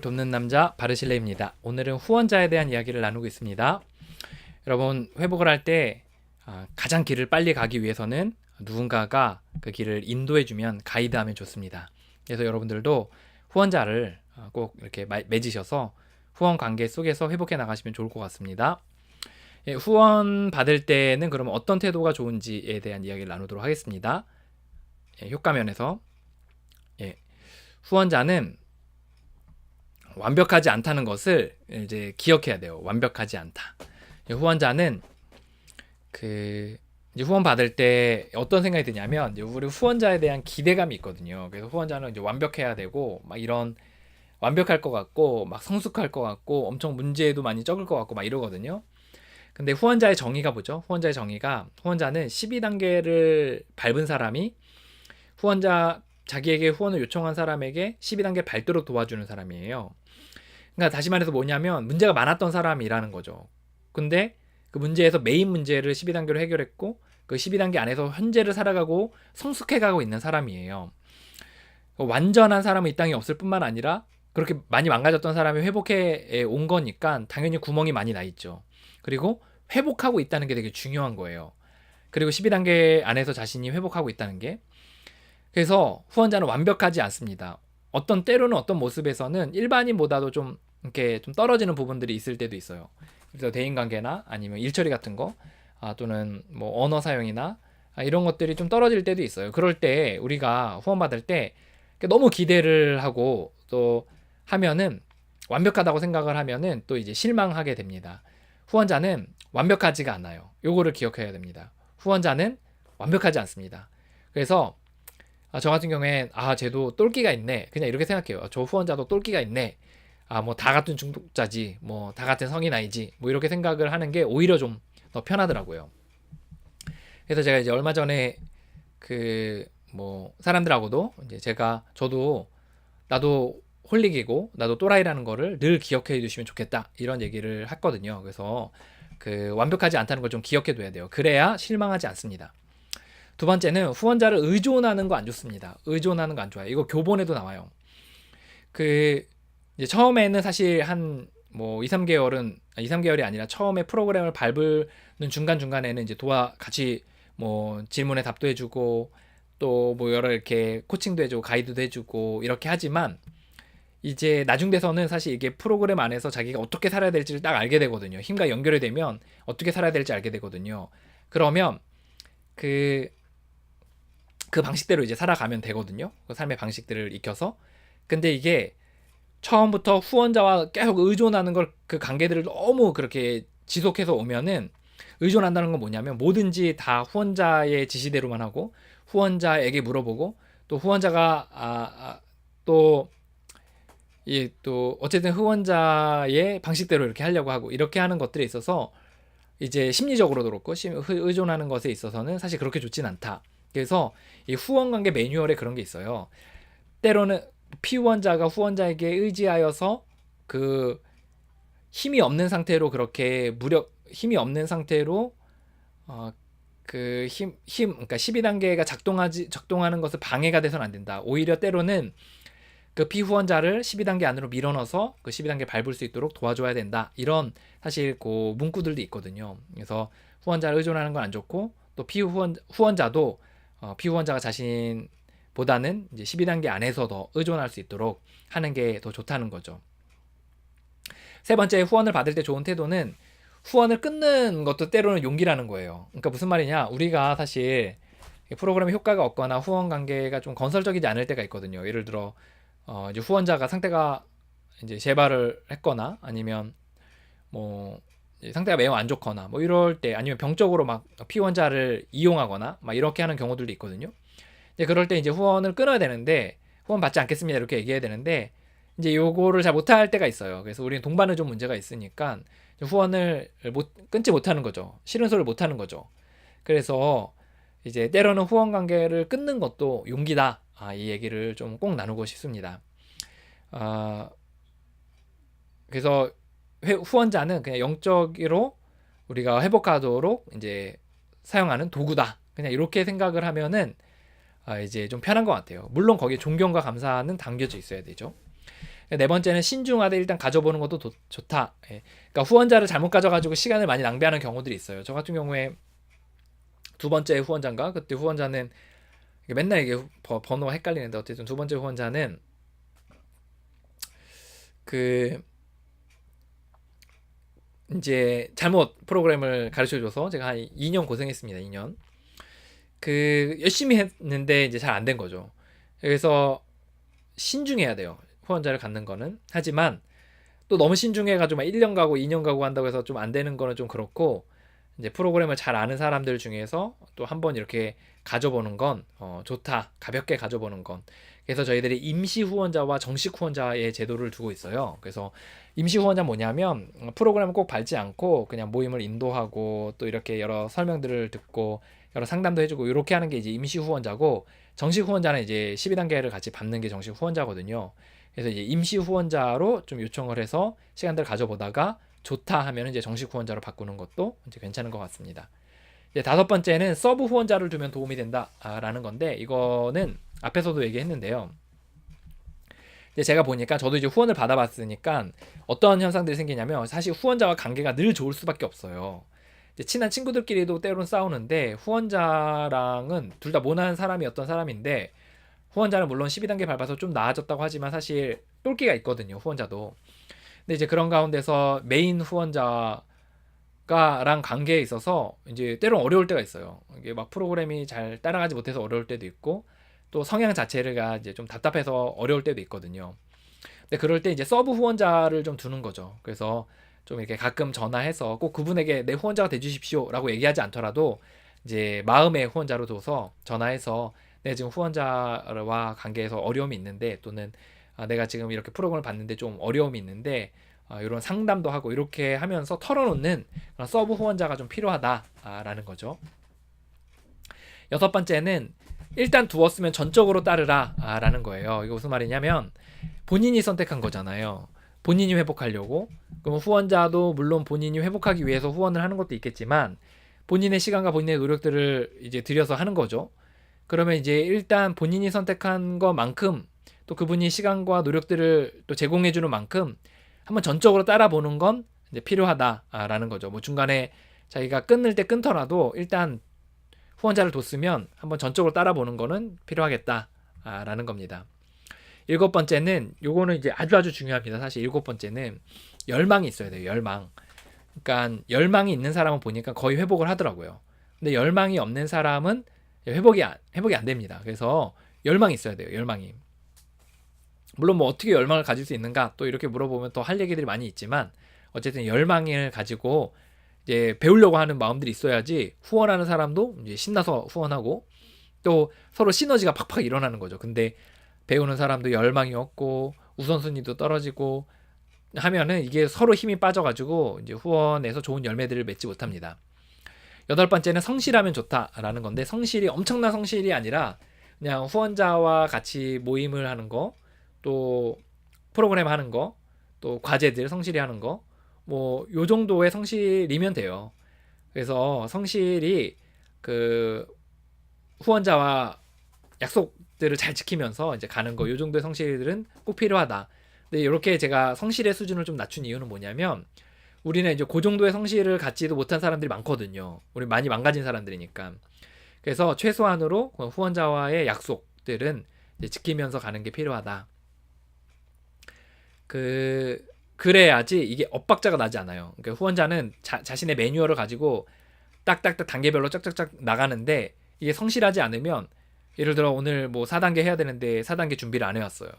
돕는 남자 바르실레입니다. 오늘은 후원자에 대한 이야기를 나누고 있습니다. 여러분 회복을 할때 아, 가장 길을 빨리 가기 위해서는 누군가가 그 길을 인도해주면 가이드하면 좋습니다. 그래서 여러분들도 후원자를 아, 꼭 이렇게 마- 맺으셔서 후원 관계 속에서 회복해 나가시면 좋을 것 같습니다. 예, 후원 받을 때는 그러면 어떤 태도가 좋은지에 대한 이야기를 나누도록 하겠습니다. 예, 효과 면에서 예, 후원자는 완벽하지 않다는 것을 이제 기억해야 돼요. 완벽하지 않다. 예, 후원자는 그 이제 후원 받을 때 어떤 생각이 드냐면 우리 후원자에 대한 기대감이 있거든요. 그래서 후원자는 이제 완벽해야 되고 막 이런 완벽할 것 같고 막 성숙할 것 같고 엄청 문제도 많이 적을 것 같고 막 이러거든요. 근데 후원자의 정의가 뭐죠? 후원자의 정의가 후원자는 12단계를 밟은 사람이 후원자 자기에게 후원을 요청한 사람에게 12단계 밟도록 도와주는 사람이에요. 그러니까 다시 말해서 뭐냐면 문제가 많았던 사람이라는 거죠. 근데 그 문제에서 메인 문제를 12단계로 해결했고 그 12단계 안에서 현재를 살아가고 성숙해가고 있는 사람이에요. 완전한 사람은 이 땅에 없을 뿐만 아니라 그렇게 많이 망가졌던 사람이 회복해 온 거니까 당연히 구멍이 많이 나 있죠. 그리고 회복하고 있다는 게 되게 중요한 거예요. 그리고 12단계 안에서 자신이 회복하고 있다는 게 그래서 후원자는 완벽하지 않습니다. 어떤 때로는 어떤 모습에서는 일반인보다도 좀 이렇게 좀 떨어지는 부분들이 있을 때도 있어요. 그래서 대인 관계나 아니면 일 처리 같은 거 아, 또는 뭐 언어 사용이나 아, 이런 것들이 좀 떨어질 때도 있어요. 그럴 때 우리가 후원 받을 때 너무 기대를 하고 또 하면은 완벽하다고 생각을 하면은 또 이제 실망하게 됩니다. 후원자는 완벽하지가 않아요. 요거를 기억해야 됩니다. 후원자는 완벽하지 않습니다. 그래서 아, 저 같은 경우엔 아 쟤도 똘끼가 있네 그냥 이렇게 생각해요 저 후원자도 똘끼가 있네 아 뭐 다 같은 중독자지 뭐 다 같은 성인 아이지 뭐 이렇게 생각을 하는 게 오히려 좀 더 편하더라고요 그래서 제가 이제 얼마 전에 그 뭐 사람들하고도 이제 제가 저도 나도 홀릭이고 나도 또라이라는 거를 늘 기억해 주시면 좋겠다 이런 얘기를 했거든요 그래서 그 완벽하지 않다는 걸 좀 기억해 둬야 돼요 그래야 실망하지 않습니다 두 번째는 후원자를 의존하는 거 안 좋습니다. 의존하는 거 안 좋아요. 이거 교본에도 나와요. 그 이제 처음에는 사실 한 뭐 2, 3개월은 2, 3개월이 아니라 처음에 프로그램을 밟는 중간 중간에는 이제 도와 같이 뭐 질문에 답도 해주고 또 뭐 여러 이렇게 코칭도 해주고 가이드도 해주고 이렇게 하지만 이제 나중 돼서는 사실 이게 프로그램 안에서 자기가 어떻게 살아야 될지를 딱 알게 되거든요. 힘과 연결이 되면 어떻게 살아야 될지 알게 되거든요. 그러면 그그 방식대로 이제 살아가면 되거든요. 그 삶의 방식들을 익혀서. 근데 이게 처음부터 후원자와 계속 의존하는 걸 그 관계들을 너무 그렇게 지속해서 오면은 의존한다는 건 뭐냐면 뭐든지 다 후원자의 지시대로만 하고 후원자에게 물어보고 또 후원자가 아, 아, 또이또 어쨌든 후원자의 방식대로 이렇게 하려고 하고 이렇게 하는 것들에 있어서 이제 심리적으로도 그렇고 의존하는 것에 있어서는 사실 그렇게 좋진 않다. 그래서 이 후원 관계 매뉴얼에 그런 게 있어요. 때로는 피후원자가 후원자에게 의지하여서 그 힘이 없는 상태로 그렇게 무력 힘이 없는 상태로 어 그 힘힘 힘, 그러니까 12단계가 작동하지 작동하는 것을 방해가 돼서는 안 된다. 오히려 때로는 그 피후원자를 12단계 안으로 밀어넣어서 그 12단계 밟을 수 있도록 도와줘야 된다. 이런 사실 그 문구들도 있거든요. 그래서 후원자를 의존하는 건 안 좋고 또 피후원 후원자도 어, 피후원자가 자신 보다는 이제 12단계 안에서 더 의존할 수 있도록 하는 게 더 좋다는 거죠. 세 번째 후원을 받을 때 좋은 태도는 후원을 끊는 것도 때로는 용기라는 거예요. 그러니까 무슨 말이냐? 우리가 사실 프로그램 효과가 없거나 후원 관계가 좀 건설적이지 않을 때가 있거든요. 예를 들어 어, 이제 후원자가 상태가 이제 재발을 했거나 아니면 뭐 상태가 매우 안 좋거나 뭐 이럴 때 아니면 병적으로 막 피원자를 이용하거나 막 이렇게 하는 경우들도 있거든요. 이제 그럴 때 이제 후원을 끊어야 되는데 후원 받지 않겠습니다 이렇게 얘기해야 되는데 이제 요거를 잘 못할 때가 있어요. 그래서 우리는 동반을 좀 문제가 있으니까 후원을 못 끊지 못하는 거죠. 싫은 소리를 못하는 거죠. 그래서 이제 때로는 후원 관계를 끊는 것도 용기다. 아, 이 얘기를 좀 꼭 나누고 싶습니다. 아, 그래서 회- 후원자는 그냥 영적으로 우리가 회복하도록 이제 사용하는 도구다. 그냥 이렇게 생각을 하면은 아, 이제 좀 편한 것 같아요. 물론 거기에 존경과 감사는 담겨져 있어야 되죠. 네 번째는 신중하되 일단 가져보는 것도 도- 좋다. 예. 그러니까 후원자를 잘못 가져가지고 시간을 많이 낭비하는 경우들이 있어요. 저 같은 경우에 두 번째 후원자인가 그때 후원자는 맨날 이게 번호가 헷갈리는데 어쨌든 두 번째 후원자는 그 이제 잘못 프로그램을 가르쳐 줘서 제가 한 2년 고생했습니다. 2년. 그 열심히 했는데 이제 잘 안 된 거죠. 그래서 신중해야 돼요. 후원자를 갖는 거는. 하지만 또 너무 신중해 가지고 막 1년 가고 2년 가고 한다고 해서 좀 안 되는 거는 좀 그렇고 이제 프로그램을 잘 아는 사람들 중에서 또 한번 이렇게 가져보는 건 어, 좋다. 가볍게 가져보는 건. 그래서 저희들이 임시 후원자와 정식 후원자의 제도를 두고 있어요. 그래서 임시 후원자 뭐냐면 어, 프로그램을 꼭 밟지 않고 그냥 모임을 인도하고 또 이렇게 여러 설명들을 듣고 여러 상담도 해주고 이렇게 하는 게 이제 임시 후원자고 정식 후원자는 이제 12단계를 같이 밟는 게 정식 후원자거든요. 그래서 이제 임시 후원자로 좀 요청을 해서 시간들을 가져보다가 좋다 하면 이제 정식 후원자로 바꾸는 것도 이제 괜찮은 것 같습니다. 이제 다섯 번째는 서브 후원자를 두면 도움이 된다라는 건데 이거는 앞에서도 얘기했는데요. 제가 보니까 저도 이제 후원을 받아봤으니까 어떤 현상들이 생기냐면 사실 후원자와 관계가 늘 좋을 수밖에 없어요. 친한 친구들끼리도 때로는 싸우는데 후원자랑은 둘 다 모난 사람이 어떤 사람인데 후원자는 물론 12단계 밟아서 좀 나아졌다고 하지만 사실 똘끼가 있거든요. 후원자도. 근데 이제 그런 가운데서 메인 후원자가랑 관계에 있어서 이제 때론 어려울 때가 있어요. 이게 막 프로그램이 잘 따라가지 못해서 어려울 때도 있고 또 성향 자체가 이제 좀 답답해서 어려울 때도 있거든요. 근데 그럴 때 이제 서브 후원자를 좀 두는 거죠. 그래서 좀 이렇게 가끔 전화해서 꼭 그분에게 내 후원자가 돼주십시오라고 얘기하지 않더라도 이제 마음의 후원자로 둬서 전화해서 내 지금 후원자와 관계에서 어려움이 있는데 또는 아, 내가 지금 이렇게 프로그램을 봤는데 좀 어려움이 있는데 아, 이런 상담도 하고 이렇게 하면서 털어놓는 서브 후원자가 좀 필요하다라는 거죠. 여섯 번째는 일단 두었으면 전적으로 따르라라는 거예요. 이거 무슨 말이냐면 본인이 선택한 거잖아요. 본인이 회복하려고. 그럼 후원자도 물론 본인이 회복하기 위해서 후원을 하는 것도 있겠지만 본인의 시간과 본인의 노력들을 이제 들여서 하는 거죠. 그러면 이제 일단 본인이 선택한 것만큼 또 그분이 시간과 노력들을 또 제공해 주는 만큼 한번 전적으로 따라 보는 건 이제 필요하다라는 거죠. 뭐 중간에 자기가 끊을 때 끊더라도 일단 후원자를 뒀으면 한번 전적으로 따라 보는 거는 필요하겠다라는 겁니다. 일곱 번째는 요거는 이제 아주 아주 중요합니다. 사실 일곱 번째는 열망이 있어야 돼요. 열망. 그러니까 열망이 있는 사람은 보니까 거의 회복을 하더라고요. 근데 열망이 없는 사람은 회복이 안, 회복이 안 됩니다. 그래서 열망이 있어야 돼요. 열망이. 물론 뭐 어떻게 열망을 가질 수 있는가 또 이렇게 물어보면 더할 얘기들이 많이 있지만 어쨌든 열망을 가지고 이제 배우려고 하는 마음들이 있어야지 후원하는 사람도 이제 신나서 후원하고 또 서로 시너지가 팍팍 일어나는 거죠. 근데 배우는 사람도 열망이 없고 우선순위도 떨어지고 하면은 이게 서로 힘이 빠져가지고 이제 후원에서 좋은 열매들을 맺지 못합니다. 여덟 번째는 성실하면 좋다라는 건데 성실이 엄청난 성실이 아니라 그냥 후원자와 같이 모임을 하는 거, 또 프로그램 하는 거, 또 과제들 성실히 하는 거, 뭐 요 정도의 성실이면 돼요. 그래서 성실이 그 후원자와 약속 들을 잘 지키면서 이제 가는 거 요 정도의 성실들은 꼭 필요하다. 근데 이렇게 제가 성실의 수준을 좀 낮춘 이유는 뭐냐면 우리는 이제 그 정도의 성실을 갖지도 못한 사람들이 많거든요. 우리 많이 망가진 사람들이니까. 그래서 최소한으로 후원자와의 약속들은 지키면서 가는 게 필요하다. 그 그래야지 이게 엇박자가 나지 않아요. 그러니까 후원자는 자, 자신의 매뉴얼을 가지고 딱딱딱 단계별로 짝짝짝 나가는데 이게 성실하지 않으면 예를 들어 오늘 뭐 4단계 해야 되는데 4단계 준비를 안 해왔어요.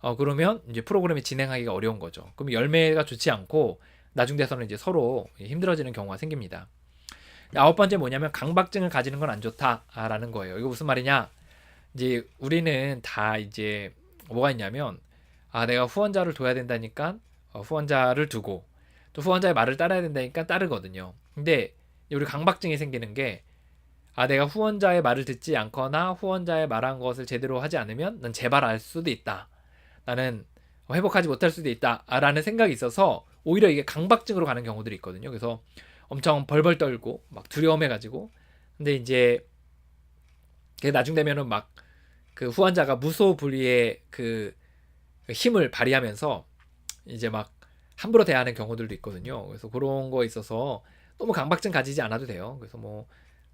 어, 그러면 이제 프로그램이 진행하기가 어려운 거죠. 그럼 열매가 좋지 않고 나중 돼서는 이제 서로 힘들어지는 경우가 생깁니다. 아홉 번째 뭐냐면 강박증을 가지는 건 안 좋다라는 거예요. 이거 무슨 말이냐? 이제 우리는 다 이제 뭐가 있냐면 아 내가 후원자를 둬야 된다니까 어, 후원자를 두고 또 후원자의 말을 따라야 된다니까 따르거든요. 근데 우리 강박증이 생기는 게 아, 내가 후원자의 말을 듣지 않거나 후원자의 말한 것을 제대로 하지 않으면 난 재발할 수도 있다. 나는 회복하지 못할 수도 있다. 라는 생각이 있어서 오히려 이게 강박증으로 가는 경우들이 있거든요. 그래서 엄청 벌벌 떨고 막 두려움해가지고 근데 이제 나중 되면은 막 그 후원자가 무소불위의 그, 힘을 발휘하면서 이제 막 함부로 대하는 경우들도 있거든요. 그래서 그런 거 있어서 너무 강박증 가지지 않아도 돼요. 그래서 뭐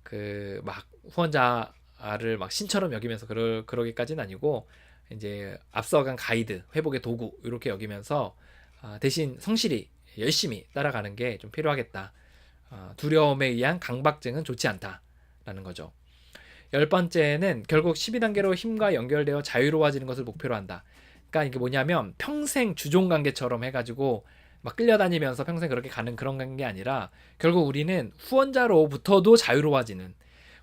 그 막 후원자를 막 신처럼 여기면서 그러 그러기까지는 아니고 이제 앞서간 가이드, 회복의 도구 이렇게 여기면서 아, 대신 성실히 열심히 따라가는 게 좀 필요하겠다. 아, 두려움에 의한 강박증은 좋지 않다라는 거죠. 열 번째는 결국 12단계로 힘과 연결되어 자유로워지는 것을 목표로 한다. 그러니까 이게 뭐냐면 평생 주종 관계처럼 해가지고 막 끌려다니면서 평생 그렇게 가는 그런 게 아니라 결국 우리는 후원자로부터도 자유로워지는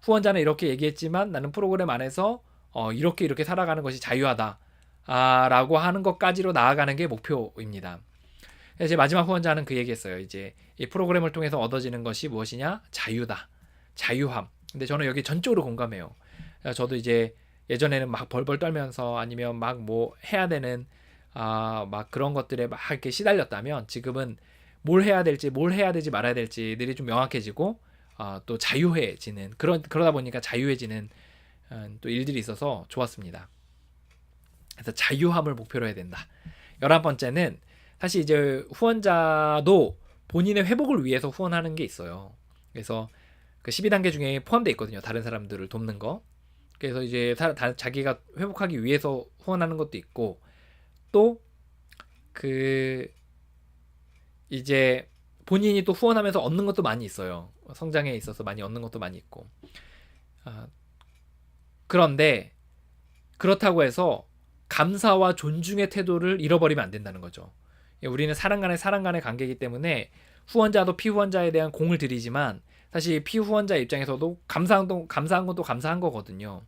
후원자는 이렇게 얘기했지만 나는 프로그램 안에서 어, 이렇게 이렇게 살아가는 것이 자유하다 아, 라고 하는 것까지로 나아가는 게 목표입니다. 이제 마지막 후원자는 그 얘기했어요. 이제 이 프로그램을 통해서 얻어지는 것이 무엇이냐? 자유다. 자유함. 근데 저는 여기 전적으로 공감해요. 저도 이제 예전에는 막 벌벌 떨면서 아니면 막 뭐 해야 되는 아, 막 그런 것들에 막 이렇게 시달렸다면 지금은 뭘 해야 될지 뭘 해야 되지 말아야 될지들이 좀 명확해지고 아, 또 자유해지는 그런 그러다 보니까 자유해지는 음, 또 일들이 있어서 좋았습니다. 그래서 자유함을 목표로 해야 된다. 열한 번째는 사실 이제 후원자도 본인의 회복을 위해서 후원하는 게 있어요. 그래서 그 12단계 중에 포함되어 있거든요. 다른 사람들을 돕는 거. 그래서 이제 사, 다, 자기가 회복하기 위해서 후원하는 것도 있고 또 그 이제 본인이 또 후원하면서 얻는 것도 많이 있어요. 성장에 있어서 많이 얻는 것도 많이 있고. 아, 그런데 그렇다고 해서 감사와 존중의 태도를 잃어버리면 안 된다는 거죠. 우리는 사람 간의 사람 간의 관계이기 때문에 후원자도 피후원자에 대한 공을 들이지만 사실 피후원자 입장에서도 감사한, 도, 감사한 것도 감사한 거거든요.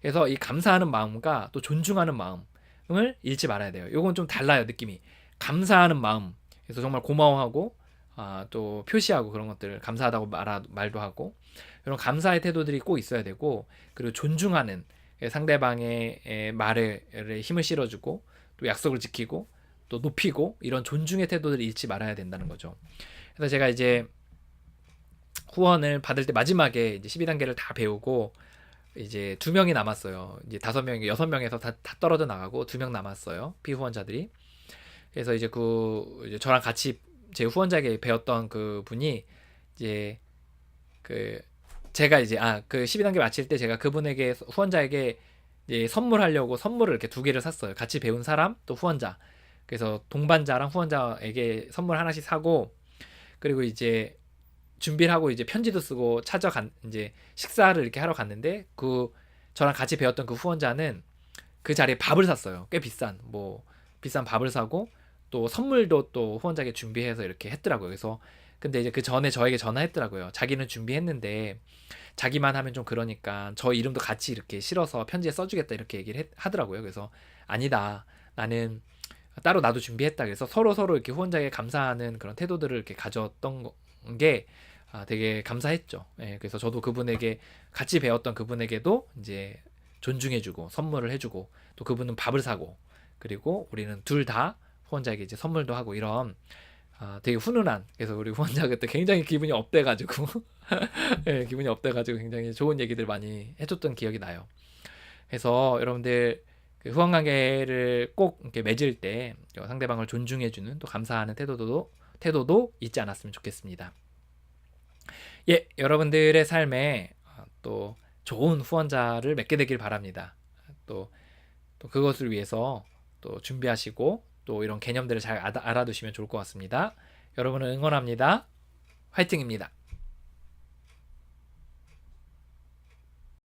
그래서 이 감사하는 마음과 또 존중하는 마음 을 잃지 말아야 돼요. 이건 좀 달라요 느낌이. 감사하는 마음. 그래서 정말 고마워하고 아, 또 표시하고 그런 것들 감사하다고 말하, 말도 하고 이런 감사의 태도들이 꼭 있어야 되고 그리고 존중하는 상대방의 말에 힘을 실어주고 또 약속을 지키고 또 높이고 이런 존중의 태도들을 잃지 말아야 된다는 거죠. 그래서 제가 이제 후원을 받을 때 마지막에 이제 12단계를 다 배우고 이제 두 명이 남았어요. 이제 다섯 명이 여섯 명에서 다, 다 떨어져 나가고 두 명 남았어요. 피후원자들이. 그래서 이제 그 이제 저랑 같이 제 후원자에게 배웠던 그 분이 이제 그 제가 이제 아 그 12단계 마칠 때 제가 그분에게 후원자에게 이제 선물하려고 선물을 이렇게 두 개를 샀어요. 같이 배운 사람 또 후원자. 그래서 동반자랑 후원자에게 선물 하나씩 사고 그리고 이제 준비를 하고 이제 편지도 쓰고 찾아간 이제 식사를 이렇게 하러 갔는데 그 저랑 같이 배웠던 그 후원자는 그 자리에 밥을 샀어요. 꽤 비싼 뭐 비싼 밥을 사고 또 선물도 또 후원자에게 준비해서 이렇게 했더라고요. 그래서 근데 이제 그 전에 저에게 전화했더라고요. 자기는 준비했는데 자기만 하면 좀 그러니까 저 이름도 같이 이렇게 실어서 편지에 써주겠다 이렇게 얘기를 했, 하더라고요. 그래서 아니다. 나는 따로 나도 준비했다. 그래서 서로 서로 이렇게 후원자에게 감사하는 그런 태도들을 이렇게 가졌던 게 아, 되게 감사했죠. 예, 그래서 저도 그분에게 같이 배웠던 그분에게도 이제 존중해주고 선물을 해주고 또 그분은 밥을 사고 그리고 우리는 둘 다 후원자에게 이제 선물도 하고 이런 아, 되게 훈훈한 그래서 우리 후원자 그때 굉장히 기분이 업돼가지고 예, 기분이 업돼가지고 굉장히 좋은 얘기들 많이 해줬던 기억이 나요. 그래서 여러분들 그 후원 관계를 꼭 이렇게 맺을 때 상대방을 존중해주는 또 감사하는 태도도 태도도 잊지 않았으면 좋겠습니다. 예, 여러분들의 삶에 어, 또 좋은 후원자를 맺게 되길 바랍니다. 또, 또 그것을 위해서 또 준비하시고 또 이런 개념들을 잘 알아두시면 좋을 것 같습니다. 여러분을 응원합니다. 화이팅입니다.